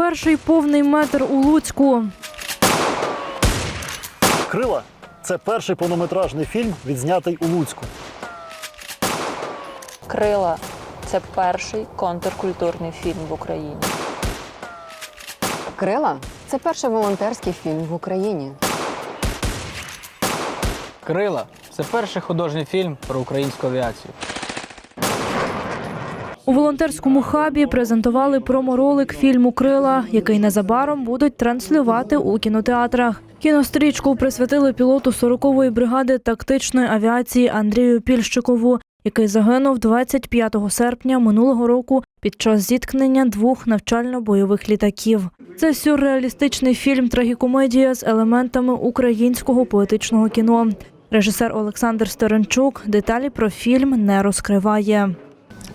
Перший повний метр у Луцьку. Крила це перший повнометражний фільм, відзнятий у Луцьку. Крила це перший контркультурний фільм в Україні. Крила це перший волонтерський фільм в Україні. Крила це перший художній фільм про українську авіацію. У волонтерському хабі презентували проморолик фільму Крила, який незабаром будуть транслювати у кінотеатрах. Кінострічку присвятили пілоту 40-ї бригади тактичної авіації Андрію Пільщикову, який загинув 25 серпня минулого року під час зіткнення двох навчально-бойових літаків. Це сюрреалістичний фільм трагікомедія з елементами українського поетичного кіно. Режисер Олександр Стеренчук деталі про фільм не розкриває.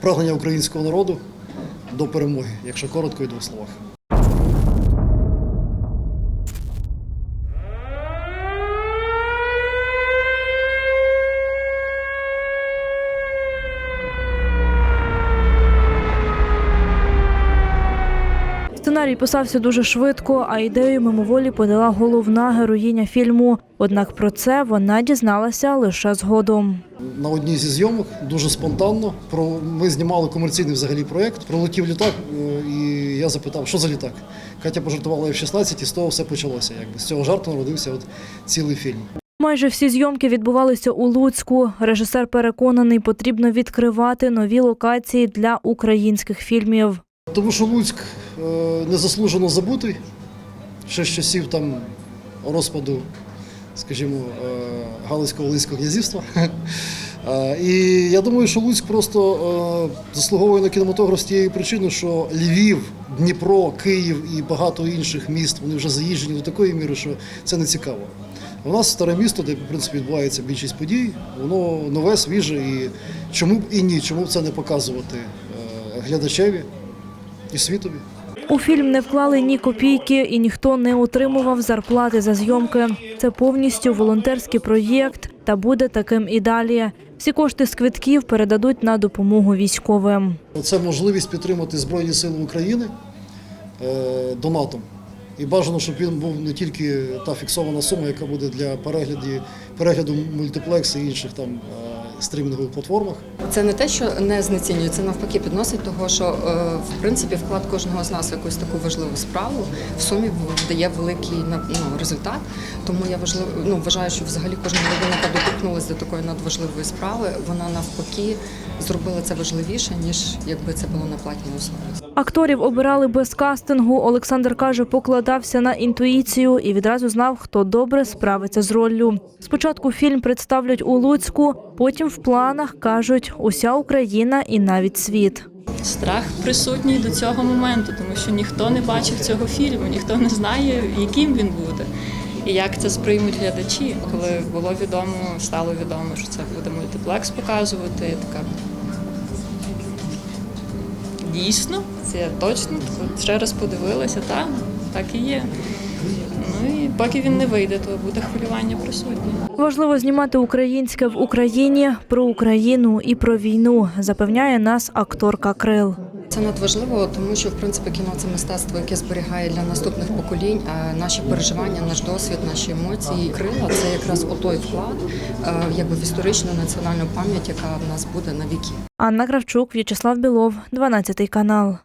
Прагнення українського народу до перемоги, якщо коротко і двох словах. Сценарій писався дуже швидко, а ідею мимоволі подала головна героїня фільму. Однак про це вона дізналася лише згодом. На одній зі зйомок дуже спонтанно. Про ми знімали комерційний взагалі проєкт. Пролетів літак, е, і я запитав, що за літак. Катя пожартувала F-16, і з того все почалося. Якби з цього жарту народився от цілий фільм. Майже всі зйомки відбувалися у Луцьку. Режисер переконаний, потрібно відкривати нові локації для українських фільмів. Тому що Луцьк е, незаслужено забутий ще з часів там розпаду, скажімо, е, Галицького Волинського князівства. Е, І я думаю, що Луцьк просто заслуговує на кінематограф з тієї причини, що Львів, Дніпро, Київ і багато інших міст вони вже заїжджені до такої міри, що це не цікаво. У нас старе місто, де в принципі відбувається більшість подій, воно нове, свіже, і чому б і ні, чому б це не показувати глядачеві і світові. У фільм не вклали ні копійки, і ніхто не отримував зарплати за зйомки. Це повністю волонтерський проєкт та буде таким і далі. Всі кошти з квитків передадуть на допомогу військовим. Це можливість підтримати Збройні Сили України е, донатом. І бажано, щоб він був не тільки та фіксована сума, яка буде для перегляду, перегляду мультиплекс і інших там е, стрімінгових платформах. Це не те, що не знецінює, це навпаки підносить того, що е, в принципі вклад кожного з нас в якусь таку важливу справу в сумі дає великий ну, результат. Тому я важливо, ну, вважаю, що взагалі кожна людина, яка доторкнулася до такої надважливої справи, вона навпаки зробила це важливіше, ніж якби це було на платній основі. Акторів обирали без кастингу. Олександр каже, покладався на інтуїцію і відразу знав, хто добре справиться з роллю. Спочатку фільм представлять у Луцьку, потім в планах кажуть уся Україна і навіть світ. Страх присутній до цього моменту, тому що ніхто не бачив цього фільму, ніхто не знає, яким він буде. І як це сприймуть глядачі. Коли було відомо, стало відомо, що це буде мультиплекс показувати, така. Дійсно, це точно. Ще раз подивилася, так, так і є. Ну і поки він не вийде, то буде хвилювання присутнє. Важливо знімати українське в Україні про Україну і про війну, запевняє нас акторка Крил. Це надважливо, тому що в принципі кіно це мистецтво, яке зберігає для наступних поколінь е, наші переживання, наш досвід, наші емоції. Крила це якраз отой вклад, е, якби в історичну національну пам'ять, яка в нас буде на віки. Анна Кравчук, В'ячеслав Білов, 12 канал.